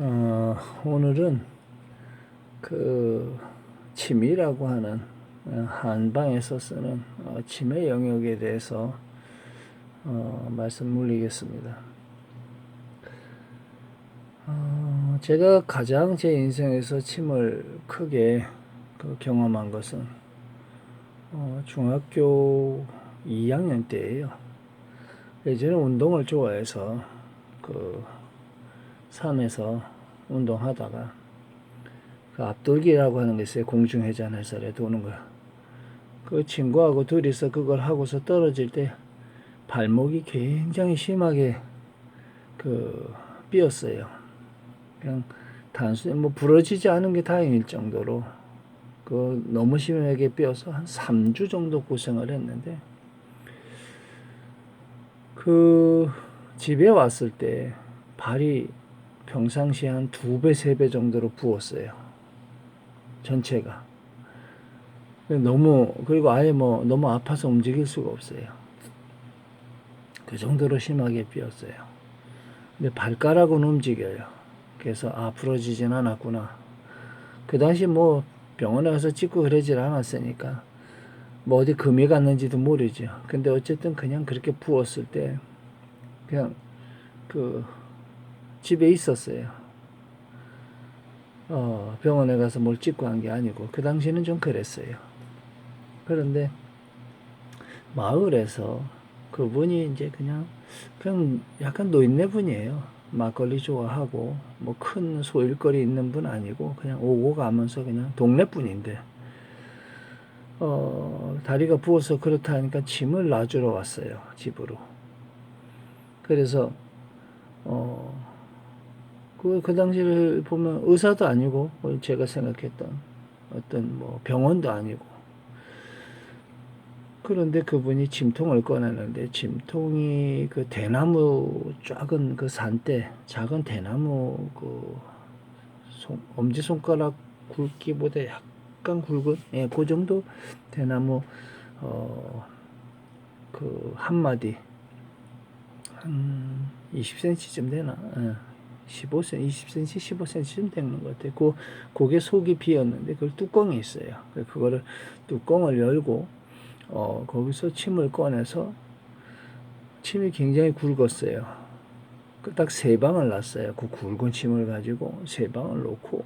어, 오늘은 그 침이라고 하는 어, 한방에서 쓰는 어, 침의 영역에 대해서 어, 말씀 올리겠습니다. 어, 제가 가장 제 인생에서 침을 크게 그 경험한 것은 어, 중학교 2학년 때예요. 예전에 운동을 좋아해서 그 산에서 운동하다가 그 앞돌기라고 하는 게 있어요. 공중회전 해설에 도는 거. 그 친구하고 둘이서 그걸 하고서 떨어질 때 발목이 굉장히 심하게 그 삐었어요. 그냥 단순히 뭐 부러지지 않은 게 다행일 정도로 그 너무 심하게 삐어서 한 3주 정도 고생을 했는데 그 집에 왔을 때 발이 평상시에 한 두 배, 세 배 정도로 부었어요. 전체가. 너무, 그리고 아예 뭐 너무 아파서 움직일 수가 없어요. 그 정도로 심하게 삐었어요. 근데 발가락은 움직여요. 그래서 아, 부러지진 않았구나. 그 당시 뭐 병원에 가서 찍고 그러질 않았으니까 뭐 어디 금이 갔는지도 모르죠. 근데 어쨌든 그냥 그렇게 부었을 때 그냥 그 집에 있었어요. 어, 병원에 가서 뭘 찍고 한 게 아니고 그 당시는 좀 그랬어요. 그런데 마을에서 그분이 이제 그냥 그냥 약간 노인네 분이에요. 막걸리 좋아하고 뭐 큰 소일거리 있는 분 아니고 그냥 오고 가면서 그냥 동네 분인데 어, 다리가 부어서 그렇다 하니까 짐을 놔주러 왔어요 집으로. 그래서 어, 그, 그 당시를 보면 의사도 아니고, 뭐 제가 생각했던 어떤 뭐 병원도 아니고. 그런데 그분이 짐통을 꺼내는데, 짐통이 그 대나무 작은 그 산대, 작은 대나무 그 손, 엄지손가락 굵기보다 약간 굵은, 예, 그 정도 대나무, 어, 그 한 마디, 한 20cm쯤 되나? 예. 15cm, 20cm, 15cm쯤 되는 것 같아요. 그, 그게 속이 비었는데, 그걸 뚜껑이 있어요. 그거를, 뚜껑을 열고, 어, 거기서 침을 꺼내서, 침이 굉장히 굵었어요. 그딱세 방을 놨어요. 그 굵은 침을 가지고 세 방을 놓고,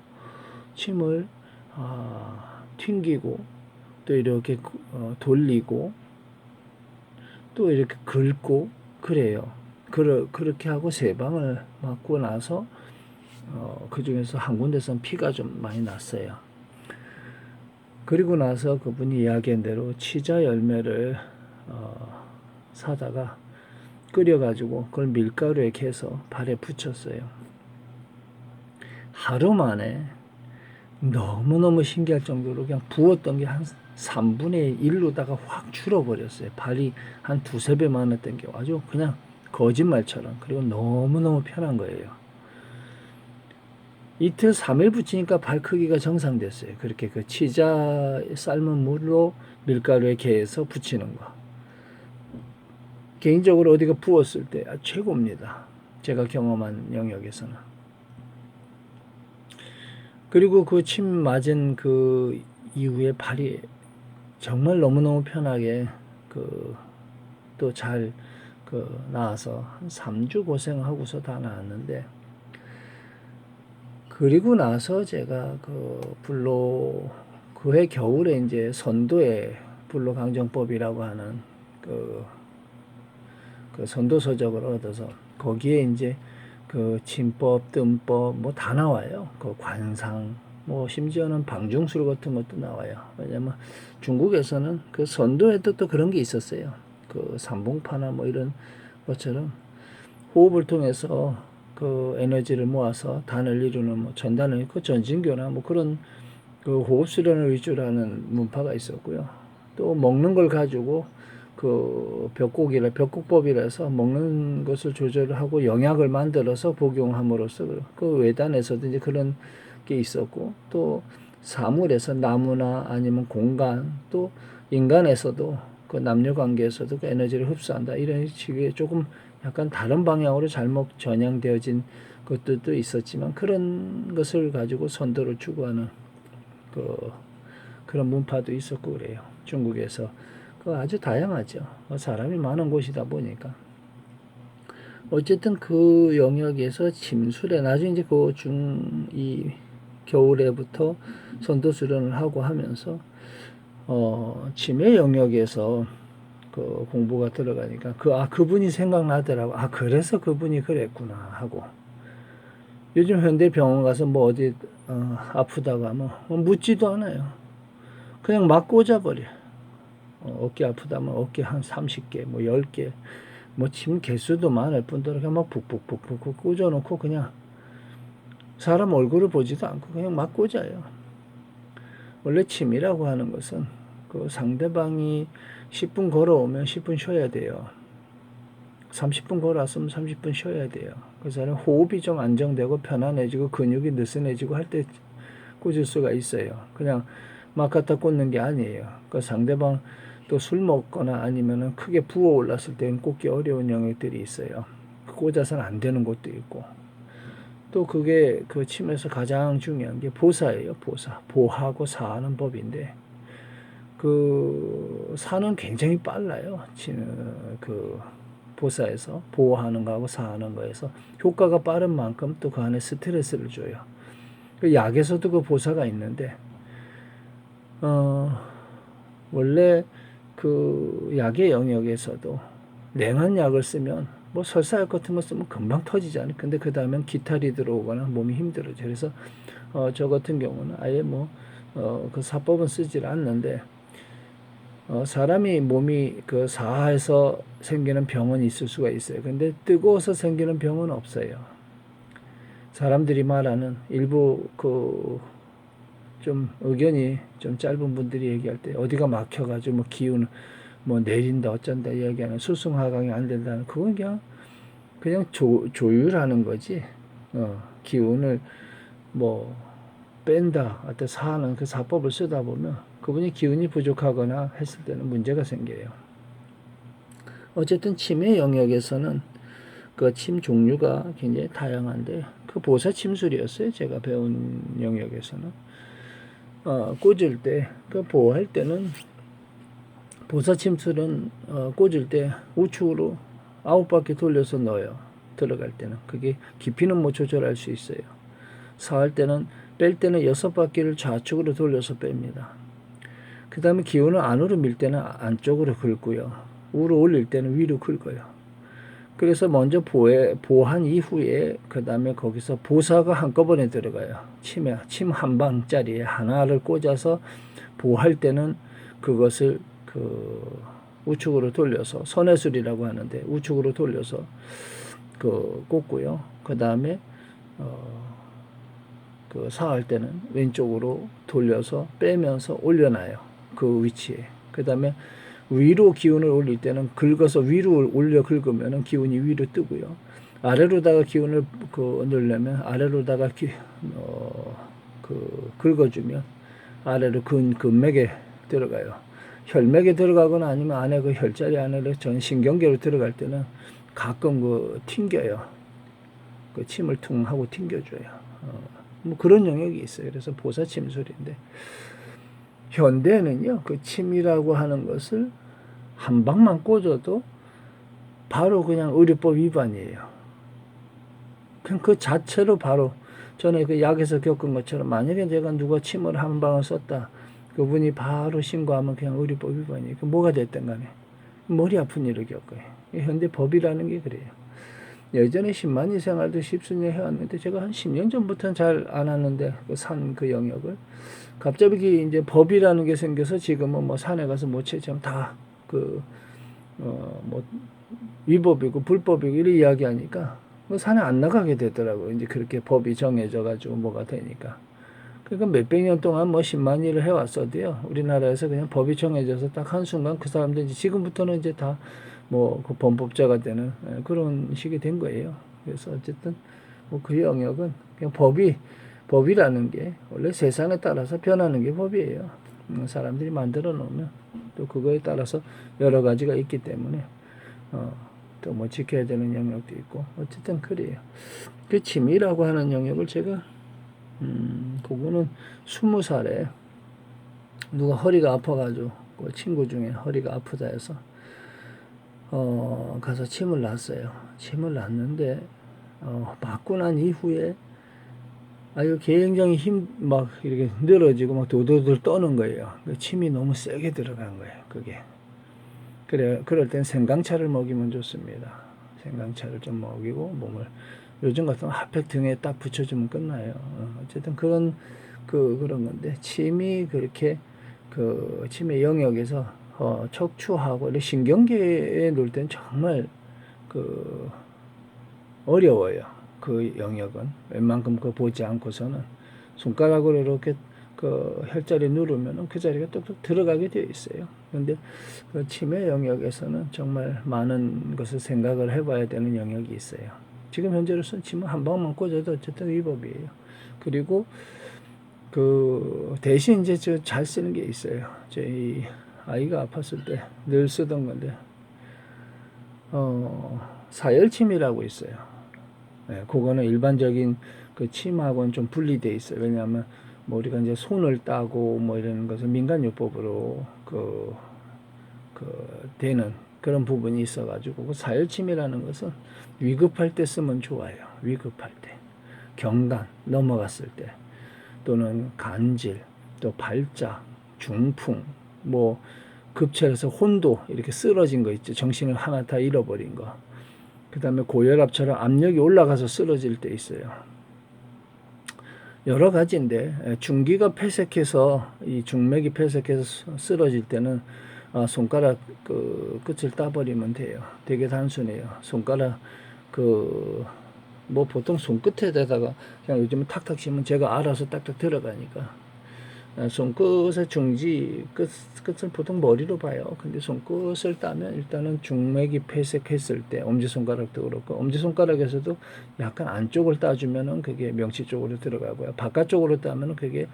침을, 아, 튕기고, 또 이렇게 어, 돌리고, 또 이렇게 긁고, 그래요. 그러, 그렇게 하고 세 방을 맞고 나서 어, 그 중에서 한 군데선 피가 좀 많이 났어요. 그리고 나서 그분이 이야기한 대로 치자 열매를 어, 사다가 끓여가지고 그걸 밀가루에 캐서 발에 붙였어요. 하루 만에 너무너무 신기할 정도로 그냥 부었던 게 한 3분의 1로다가 확 줄어버렸어요. 발이 한 두세 배 많았던 게 아주 그냥 거짓말처럼 그리고 너무너무 편한 거예요. 이틀 3일 붙이니까 발 크기가 정상됐어요. 그렇게 그 치자 삶은 물로 밀가루에 개해서 붙이는 거. 개인적으로 어디가 부었을 때 아, 최고입니다. 제가 경험한 영역에서는. 그리고 그 침 맞은 그 이후에 발이 정말 너무너무 편하게 그 또잘 그 나와서 한 3주 고생하고서 다 나왔는데 그리고 나서 제가 그 불로 그 해 겨울에 이제 선도의 불로 강정법이라고 하는 그, 그 선도 서적을 얻어서 거기에 이제 그 침법, 뜸법 뭐 다 나와요. 그 관상 뭐 심지어는 방중술 같은 것도 나와요. 왜냐면 중국에서는 그 선도에도 또 그런 게 있었어요. 그 삼봉파나 뭐 이런 것처럼 호흡을 통해서 그 에너지를 모아서 단을 이루는 뭐 전단을 그 전진교나 뭐 그런 그 호흡 수련을 위주로 하는 문파가 있었고요. 또 먹는 걸 가지고 그 벽곡이라 벽곡법이라서 먹는 것을 조절하고 영약을 만들어서 복용함으로써 그 외단에서도 이제 그런 게 있었고 또 사물에서 나무나 아니면 공간 또 인간에서도 그 남녀 관계에서도 그 에너지를 흡수한다 이런 식의 조금 약간 다른 방향으로 잘못 전향되어진 그 것들도 있었지만 그런 것을 가지고 선도를 추구하는 그 그런 문파도 있었고 그래요. 중국에서 그 아주 다양하죠. 뭐 사람이 많은 곳이다 보니까 어쨌든 그 영역에서 침술에 나중에 이제 그 중 이 겨울에부터 선도 수련을 하고 하면서 어 침의 영역에서 그 공부가 들어가니까 그 아 그분이 생각나더라고. 아 그래서 그분이 그랬구나 하고. 요즘 현대 병원 가서 뭐 어디 어, 아프다가 뭐, 뭐 묻지도 않아요. 그냥 막 꽂아버려. 어, 어깨 아프다면 어깨 한 30개 뭐 10개. 뭐침 개수도 많을 뿐더러 그냥 막 북북북북 꽂아놓고 그냥 사람 얼굴을 보지도 않고 그냥 막 꽂아요. 원래 침이라고 하는 것은 그 상대방이 10분 걸어오면 10분 쉬어야 돼요. 30분 걸어왔으면 30분 쉬어야 돼요. 그 사람 호흡이 좀 안정되고 편안해지고 근육이 느슨해지고 할 때 꽂을 수가 있어요. 그냥 막 갖다 꽂는 게 아니에요. 그 상대방 또 술 먹거나 아니면은 크게 부어 올랐을 때는 꽂기 어려운 영역들이 있어요. 그 꽂아서는 안 되는 곳도 있고. 또 그게 그 침에서 가장 중요한 게 보사예요. 보사. 보하고 사하는 법인데 그 사는 굉장히 빨라요. 그 보사에서 보호하는 거하고 사하는 거에서 효과가 빠른 만큼 또 그 안에 스트레스를 줘요. 그 약에서도 그 보사가 있는데 어 원래 그 약의 영역에서도 냉한 약을 쓰면 뭐 설사약 같은 거 쓰면 금방 터지잖아요. 근데 그 다음엔 기탈이 들어오거나 몸이 힘들어져. 그래서 어 저 같은 경우는 아예 뭐어그 사법은 쓰질 않는데 어, 사람이 몸이 그 사해서 생기는 병은 있을 수가 있어요. 근데 뜨거워서 생기는 병은 없어요. 사람들이 말하는 일부 그 좀 의견이 좀 짧은 분들이 얘기할 때 어디가 막혀가지고 뭐 기운 뭐 내린다 어쩐다 얘기하는 수승하강이 안 된다는 그건 그냥 그냥 조, 조율하는 거지. 어, 기운을 뭐 뺀다 어떤 사하는 그 사법을 쓰다 보면 그분이 기운이 부족하거나 했을 때는 문제가 생겨요. 어쨌든 침의 영역에서는 그 침 종류가 굉장히 다양한데 그 보사 침술이었어요. 제가 배운 영역에서는 어, 꽂을 때 그 보호할 때는 보사 침술은 어, 꽂을 때 우측으로 아홉 바퀴 돌려서 넣어요. 들어갈 때는 그게 깊이는 뭐 조절할 수 있어요. 사할 때는 뺄 때는 여섯 바퀴를 좌측으로 돌려서 뺍니다. 그 다음에 기운을 안으로 밀 때는 안쪽으로 긁고요. 우로 올릴 때는 위로 긁어요. 그래서 먼저 보해, 보한 이후에 그 다음에 거기서 보사가 한꺼번에 들어가요. 침에 침 한 방짜리에 하나를 꽂아서 보할 때는 그것을 그 우측으로 돌려서 선해술이라고 하는데 우측으로 돌려서 그 꽂고요. 그 다음에 어 그 사할 때는 왼쪽으로 돌려서 빼면서 올려놔요. 그 위치에. 그 다음에 위로 기운을 올릴 때는 긁어서 위로 올려 긁으면 기운이 위로 뜨고요. 아래로다가 기운을 그 넣으려면 아래로다가 기, 어, 그 긁어주면 아래로 근, 근맥에 들어가요. 혈맥에 들어가거나 아니면 안에 그 혈자리 안에 전 신경계로 들어갈 때는 가끔 그 튕겨요. 그 침을 퉁 하고 튕겨줘요. 어, 뭐 그런 영역이 있어요. 그래서 보사 침술인데 현대는요, 그 침이라고 하는 것을 한 방만 꽂아도 바로 그냥 의료법 위반이에요. 그 자체로 바로 전에 그 약에서 겪은 것처럼 만약에 제가 누가 침을 한 방을 썼다. 그분이 바로 신고하면 그냥 의료법 위반이에요. 그 뭐가 됐든 간에. 머리 아픈 일을 겪어요. 현대 법이라는 게 그래요. 예전에 십만이 생활도 십수년 해왔는데 제가 한 10년 전부터는 잘 안 하는데 그 산그 그 영역을 갑자기 이제 법이라는 게 생겨서 지금은 뭐 산에 가서 못 채점 다그 어 뭐 위법이고 불법이고 이런 이야기하니까 뭐 산에 안 나가게 되더라고요. 이제 그렇게 법이 정해져 가지고 뭐가 되니까. 그러니까 몇백 년 동안 뭐 10만 일을 해왔어도요. 우리나라에서 그냥 법이 정해져서 딱 한순간 그 사람들 이제 지금부터는 이제 다 뭐 그 범법자가 되는 예, 그런 식이 된 거예요. 그래서 어쨌든 뭐 그 영역은 그냥 법이 법이라는 게 원래 세상에 따라서 변하는 게 법이에요. 음, 사람들이 만들어 놓으면 또 그거에 따라서 여러 가지가 있기 때문에 어, 또 뭐 지켜야 되는 영역도 있고 어쨌든 그래요. 그 침이라고 하는 영역을 제가 음 그거는 스무 살에 누가 허리가 아파가지고 그 친구 중에 허리가 아프다 해서 어 가서 침을 놨어요. 침을 놨는데 어 맞고 난 이후에 아유 굉장히 힘 막 이렇게 늘어지고 막 도도들 떠는 거예요. 그 침이 너무 세게 들어간 거예요. 그게 그래 그럴 땐 생강차를 먹이면 좋습니다. 생강차를 좀 먹이고 몸을 요즘 같으면 핫팩 등에 딱 붙여주면 끝나요. 어, 어쨌든 그런 그 그런 건데 침이 그렇게 그 침의 영역에서 어, 척추하고 이렇게 신경계에 놓을 땐 정말 그 어려워요. 그 영역은 웬만큼 그 보지 않고서는 손가락으로 이렇게 그 혈자리 누르면은 그 자리가 뚝뚝 들어가게 되어 있어요. 근데 그 치매 영역에서는 정말 많은 것을 생각을 해봐야 되는 영역이 있어요. 지금 현재로서는 침을 한 방만 꽂아도 어쨌든 위법이에요. 그리고 그 대신 이제 저 잘 쓰는 게 있어요. 저희 아이가 아팠을 때 늘 쓰던 건데 어 사열침이라고 있어요. 네, 그거는 일반적인 그 침하고는 좀 분리돼 있어요. 왜냐하면 뭐 우리가 이제 손을 따고 뭐 이런 것을 민간요법으로 그, 그 되는 그런 부분이 있어가지고 그 사열침이라는 것은 위급할 때 쓰면 좋아요. 위급할 때 경단 넘어갔을 때 또는 간질 또 발작 중풍 뭐 급체해서 혼도 이렇게 쓰러진 거 있죠. 정신을 하나 다 잃어버린 거. 그 다음에 고혈압처럼 압력이 올라가서 쓰러질 때 있어요. 여러 가지인데 에, 중기가 폐색해서 이 중맥이 폐색해서 쓰러질 때는 아, 손가락 그 끝을 따버리면 돼요. 되게 단순해요. 손가락 그 뭐 보통 손끝에다가 그냥 요즘은 탁탁 치면 제가 알아서 딱딱 들어가니까 아, 손끝의 중지 끝, 끝을 보통 머리로 봐요. 근데 손끝을 따면 일단은 중맥이 폐색했을 때 엄지손가락도 그렇고 엄지손가락에서도 약간 안쪽을 따주면은 그게 명치 쪽으로 들어가고요. 바깥쪽으로 따면은 그게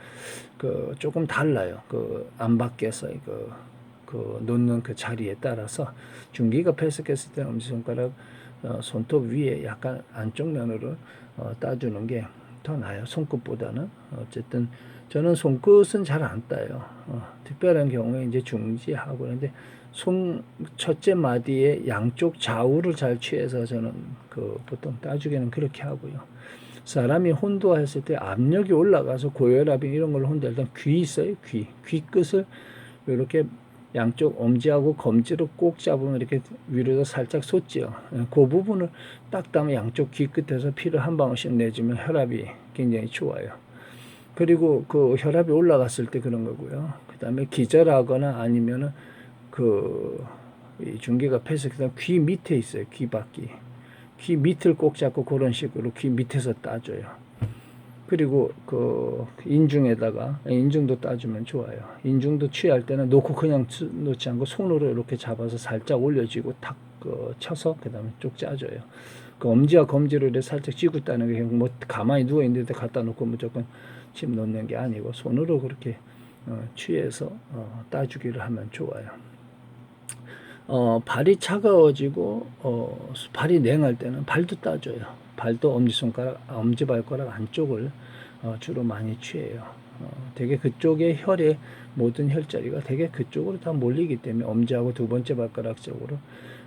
그 조금 달라요. 그 안 밖에서 그, 그 놓는 그 자리에 따라서 중기가 폐색했을 때 엄지손가락 어, 손톱 위에 약간 안쪽 면으로 어, 따주는 게 더 나아요. 손끝보다는 어쨌든 저는 손끝은 잘 안 따요. 어, 특별한 경우에 이제 중지하고 그런데 손 첫째 마디의 양쪽 좌우를 잘 취해서 저는 그 보통 따주기는 그렇게 하고요. 사람이 혼도했을 때 압력이 올라가서 고혈압이 이런 걸 혼자 일단 귀 있어요. 귀. 귀 끝을 이렇게 양쪽 엄지하고 검지로 꼭 잡으면 이렇게 위로도 살짝 솟지요. 예, 그 부분을 딱 따면 양쪽 귀 끝에서 피를 한 방울씩 내주면 혈압이 굉장히 좋아요. 그리고 그 혈압이 올라갔을 때 그런 거고요. 그 다음에 기절하거나 아니면은 그이 중계가 폐색해서 귀 밑에 있어요. 귀 바퀴. 귀 밑을 꼭 잡고 그런 식으로 귀 밑에서 따줘요. 그리고 그 인중에다가 인중도 따주면 좋아요. 인중도 취할 때는 놓고 그냥 놓지 않고 손으로 이렇게 잡아서 살짝 올려주고 탁 그 쳐서 그다음에 쭉 짜줘요. 그 엄지와 검지로 이렇게 살짝 쥐고 따는 게 뭐 가만히 누워 있는데 갖다 놓고 무조건 침 놓는 게 아니고 손으로 그렇게 어, 취해서 어, 따주기를 하면 좋아요. 어, 발이 차가워지고 어, 발이 냉할 때는 발도 따줘요. 발도 엄지손가락, 엄지발가락 안쪽을 어, 주로 많이 취해요. 어, 되게 그쪽에 혈의 모든 혈자리가 되게 그쪽으로 다 몰리기 때문에 엄지하고 두 번째 발가락 쪽으로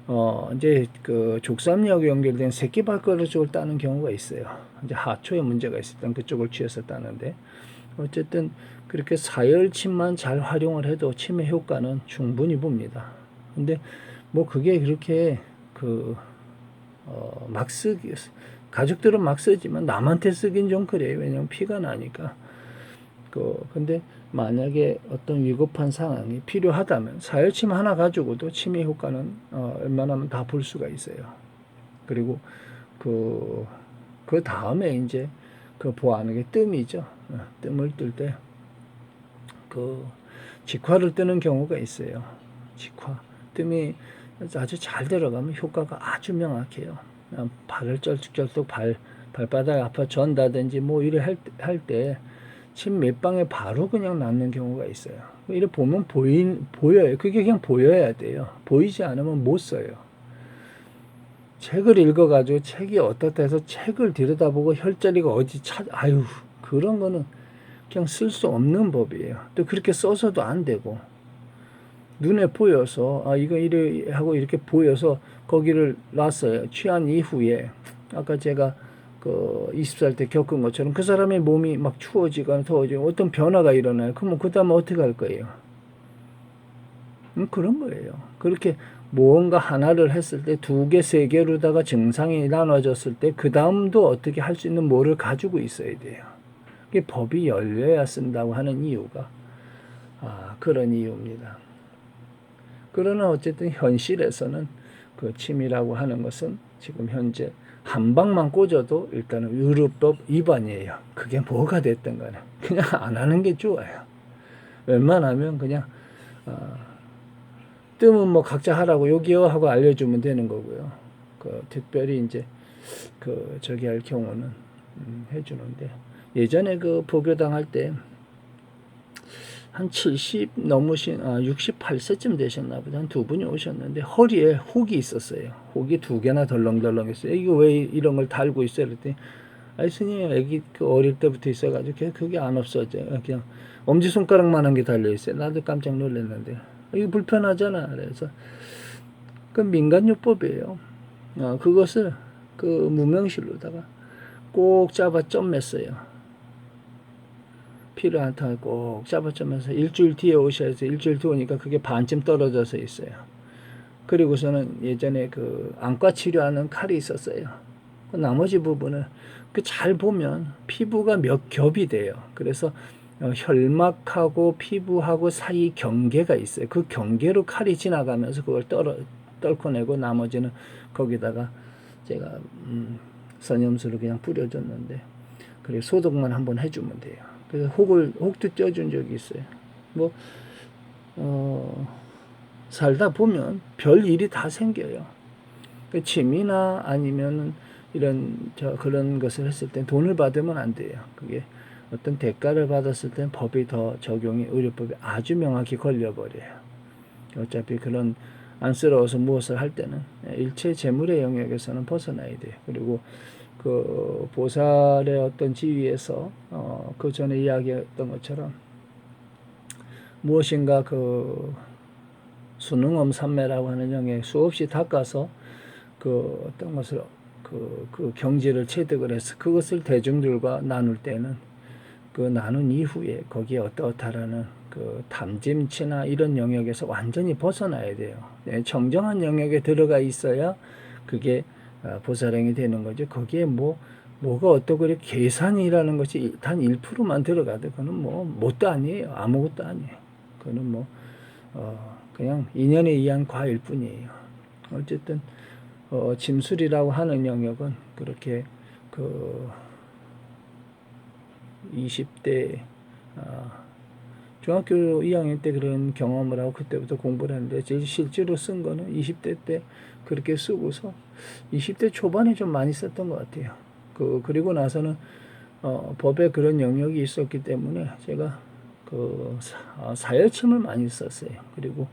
어, 이제 그 족삼력 연결된 새끼 발가락 쪽을 따는 경우가 있어요. 이제 하초에 문제가 있을 땐 그쪽을 취해서 따는데 어쨌든 그렇게 사열침만 잘 활용을 해도 치매 효과는 충분히 봅니다. 근데 뭐 그게 그렇게 그, 어, 막 쓰기, 가족들은 막 쓰지만 남한테 쓰긴 좀 그래요. 왜냐면 피가 나니까. 그, 근데 만약에 어떤 위급한 상황이 필요하다면 사열침 하나 가지고도 치매 효과는 어, 웬만하면 다 볼 수가 있어요. 그리고 그, 그 다음에 이제 그 보아하는 게 뜸이죠. 어, 뜸을 뜰 때 그 직화를 뜨는 경우가 있어요. 직화. 뜸이 아주 잘 들어가면 효과가 아주 명확해요. 발을 쩔뚝쩔뚝 발, 발바닥 아파 전다든지 뭐 이래 할때 침 몇 방에 바로 그냥 낫는 경우가 있어요. 이래 보면 보인, 보여요. 그게 그냥 보여야 돼요. 보이지 않으면 못 써요. 책을 읽어가지고 책이 어떻다 해서 책을 들여다보고 혈자리가 어디 찾 아유 그런 거는 그냥 쓸 수 없는 법이에요. 또 그렇게 써서도 안 되고 눈에 보여서 아 이거 이래 하고 이렇게 보여서 거기를 놨어요. 취한 이후에 아까 제가 그 20살 때 겪은 것처럼 그 사람의 몸이 막 추워지거나 더워지고 어떤 변화가 일어나요. 그러면 그 다음에 어떻게 할 거예요? 음, 그런 거예요. 그렇게 무언가 하나를 했을 때 두 개, 세 개로다가 증상이 나눠졌을 때 그 다음도 어떻게 할 수 있는 뭐를 가지고 있어야 돼요. 그게 법이 열려야 쓴다고 하는 이유가 아, 그런 이유입니다. 그러나 어쨌든 현실에서는 그 침이라고 하는 것은 지금 현재 한 방만 꽂아도 일단은 유럽법 위반이에요. 그게 뭐가 됐든 간에 그냥 안 하는 게 좋아요. 웬만하면 그냥 어, 뜨면 뭐 각자 하라고 여기요 하고 알려주면 되는 거고요. 그 특별히 이제 그 저기 할 경우는 음, 해주는데 예전에 그 보교당 할때 한 70 넘으신 아 68세쯤 되셨나 보다 한 두 분이 오셨는데 허리에 혹이 있었어요. 혹이 두 개나 덜렁덜렁했어요. 이거 왜 이런 걸 달고 있어요? 그랬더니 아이 스님 애기 그 어릴 때부터 있어가지고 그게- 안 없어져요. 그냥 엄지 손가락만한 게 달려 있어요. 나도 깜짝 놀랐는데 이거 불편하잖아. 그래서 그 민간요법이에요. 어, 그것을 그 무명실로다가 꼭 잡아 점 맸어요. 피를 한 탕을 꼭 잡아 점면서 일주일 뒤에 오셔야 해서 일주일 뒤에 오니까 그게 반쯤 떨어져서 있어요. 그리고서는 예전에 그 안과 치료하는 칼이 있었어요. 그 나머지 부분을 그잘 보면 피부가 몇 겹이 돼요. 그래서 어, 혈막하고 피부하고 사이 경계가 있어요. 그 경계로 칼이 지나가면서 그걸 떨어 떨궈내고 나머지는 거기다가 제가 음, 선염수를 그냥 뿌려줬는데 그리고 소독만 한번 해주면 돼요. 그래서 혹을 혹도 쪄준 적이 있어요. 뭐 어, 살다 보면 별 일이 다 생겨요. 그 침이나 아니면은 이런 저 그런 것을 했을 때 돈을 받으면 안 돼요. 그게 어떤 대가를 받았을 땐 법이 더 적용이 의료법이 아주 명확히 걸려버려요. 어차피 그런 안쓰러워서 무엇을 할 때는 일체 재물의 영역에서는 벗어나야 돼요. 그리고 그 보살의 어떤 지위에서 어, 그 전에 이야기했던 것처럼 무엇인가 그 수능엄 삼매라고 하는 영역 수없이 닦아서 그 어떤 것을 그, 그 경지를 체득을 해서 그것을 대중들과 나눌 때는 그 나눈 이후에 거기에 어떠어떠하라는 그 담짐치나 이런 영역에서 완전히 벗어나야 돼요. 네, 정정한 영역에 들어가 있어야 그게 어, 보살행이 되는 거죠. 거기에 뭐 뭐가 어떻고 이렇게 계산이라는 것이 단 1%만 들어가도 그거는 뭐 뭣도 아니에요. 아무것도 아니에요. 그거는 뭐 어, 그냥 인연에 의한 과일 뿐이에요. 어쨌든 어, 짐술이라고 하는 영역은 그렇게 그 20대 아, 중학교 2학년 때 그런 경험을 하고 그때부터 공부를 했는데 제 실제로 쓴 거는 20대 때 그렇게 쓰고서 20대 초반에 좀 많이 썼던 것 같아요. 그 그리고 나서는 어, 법에 그런 영역이 있었기 때문에 제가 그 사, 아, 사열침을 많이 썼어요. 그리고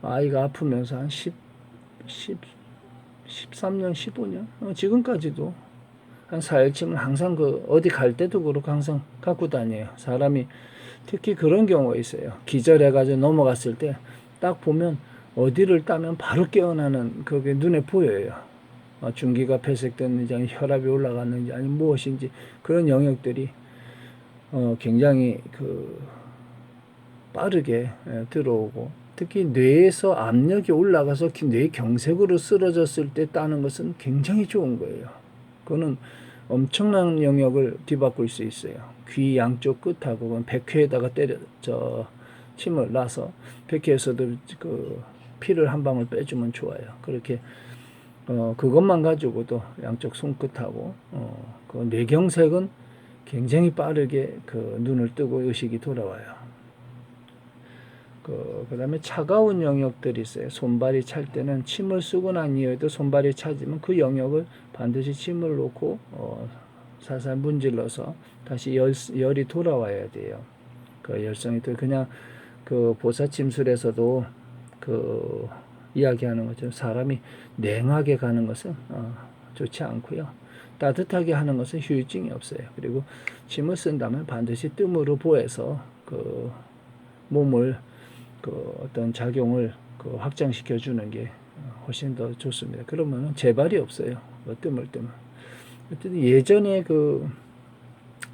아이가 아프면서 한 10, 10 13년, 15년 어, 지금까지도 한 사열침을 항상 그 어디 갈 때도 그렇고 항상 갖고 다녀요. 사람이 특히 그런 경우가 있어요. 기절해가지고 넘어갔을 때 딱 보면 어디를 따면 바로 깨어나는 그게 눈에 보여요. 어, 중기가 폐색됐는지 아니면 혈압이 올라갔는지 아니면 무엇인지 그런 영역들이 어, 굉장히 그 빠르게 예, 들어오고 특히 뇌에서 압력이 올라가서 기- 뇌 경색으로 쓰러졌을 때 따는 것은 굉장히 좋은 거예요. 그거는 엄청난 영역을 뒤바꿀 수 있어요. 귀 양쪽 끝하고 백회에다가 때려 저 침을 놔서 백회에서도 그 피를 한 방울 빼주면 좋아요. 그렇게 어 그것만 가지고도 양쪽 손끝하고 어그 뇌경색은 굉장히 빠르게 그 눈을 뜨고 의식이 돌아와요. 그 그 다음에 차가운 영역들이 있어요. 손발이 찰 때는 침을 쓰고 난 이후에도 손발이 차지면 그 영역을 반드시 침을 놓고 어, 살살 문질러서 다시 열, 열이 돌아와야 돼요. 그 열성이 또 그냥 그 보사 침술에서도 그 이야기하는 것처럼 사람이 냉하게 가는 것은 어, 좋지 않고요. 따뜻하게 하는 것은 휴유증이 없어요. 그리고 침을 쓴다면 반드시 뜸으로 보여서 그 몸을 그 어떤 작용을 그 확장시켜 주는 게 훨씬 더 좋습니다. 그러면은 재발이 없어요. 뭐 뜸을 뜨면. 어쨌든 예전에 그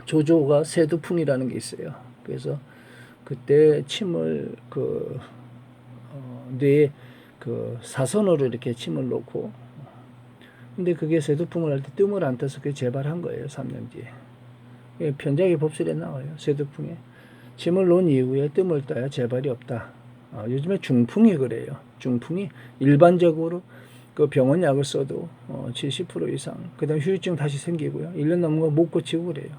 조조가 세두풍이라는 게 있어요. 그래서 그때 침을 그 어, 뇌에 그 사선으로 이렇게 침을 놓고 근데 그게 세두풍을 할 때 뜸을 안 떠서 그게 재발한 거예요. 3년 뒤에. 예, 편작의 법술에 나와요. 세두풍에. 침을 놓은 이후에 뜸을 떠야 재발이 없다. 아, 요즘에 중풍이 그래요. 중풍이 일반적으로 그 병원 약을 써도 어, 70% 이상. 그 다음 후유증 다시 생기고요. 1년 넘은 거못 고치고 그래요.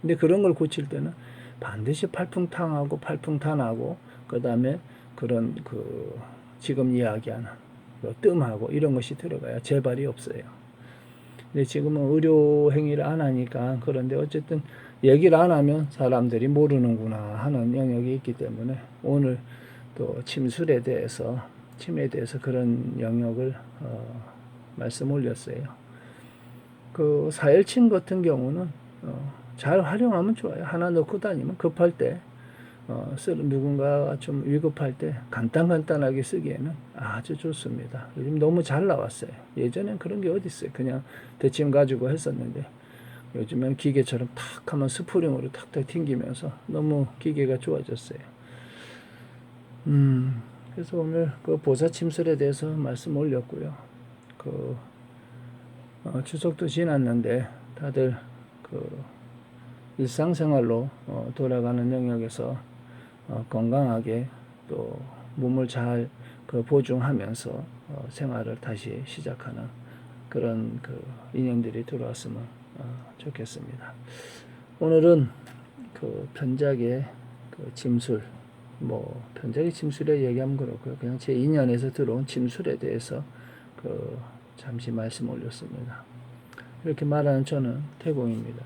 근데 그런 걸 고칠 때는 반드시 팔풍탕하고 팔풍탄하고 그 다음에 그런 그 지금 이야기하는 그 뜸하고 이런 것이 들어가야 재발이 없어요. 근데 지금은 의료 행위를 안 하니까 그런데 어쨌든 얘기를 안 하면 사람들이 모르는구나 하는 영역이 있기 때문에 오늘 또 침술에 대해서 침에 대해서 그런 영역을 어, 말씀 올렸어요. 그 사열침 같은 경우는 어, 잘 활용하면 좋아요. 하나 넣고 다니면 급할 때 어, 쓰, 누군가가 좀 위급할 때 간단간단하게 쓰기에는 아주 좋습니다. 요즘 너무 잘 나왔어요. 예전엔 그런 게 어디 있어요. 그냥 대침 가지고 했었는데 요즘엔 기계처럼 탁 하면 스프링으로 탁탁 튕기면서 너무 기계가 좋아졌어요. 음, 그래서 오늘 그 보사 침술에 대해서 말씀 올렸고요. 그 어, 추석도 지났는데 다들 그 일상생활로 어, 돌아가는 영역에서 어, 건강하게 또 몸을 잘 그 보충하면서 어, 생활을 다시 시작하는 그런 그 인연들이 들어왔으면 어, 좋겠습니다. 오늘은 그 편작의 그 짐술 뭐 편작의 짐술에 얘기하면 그렇고요. 그냥 제 인연에서 들어온 짐술에 대해서 그 잠시 말씀 올렸습니다. 이렇게 말하는 저는 태공입니다.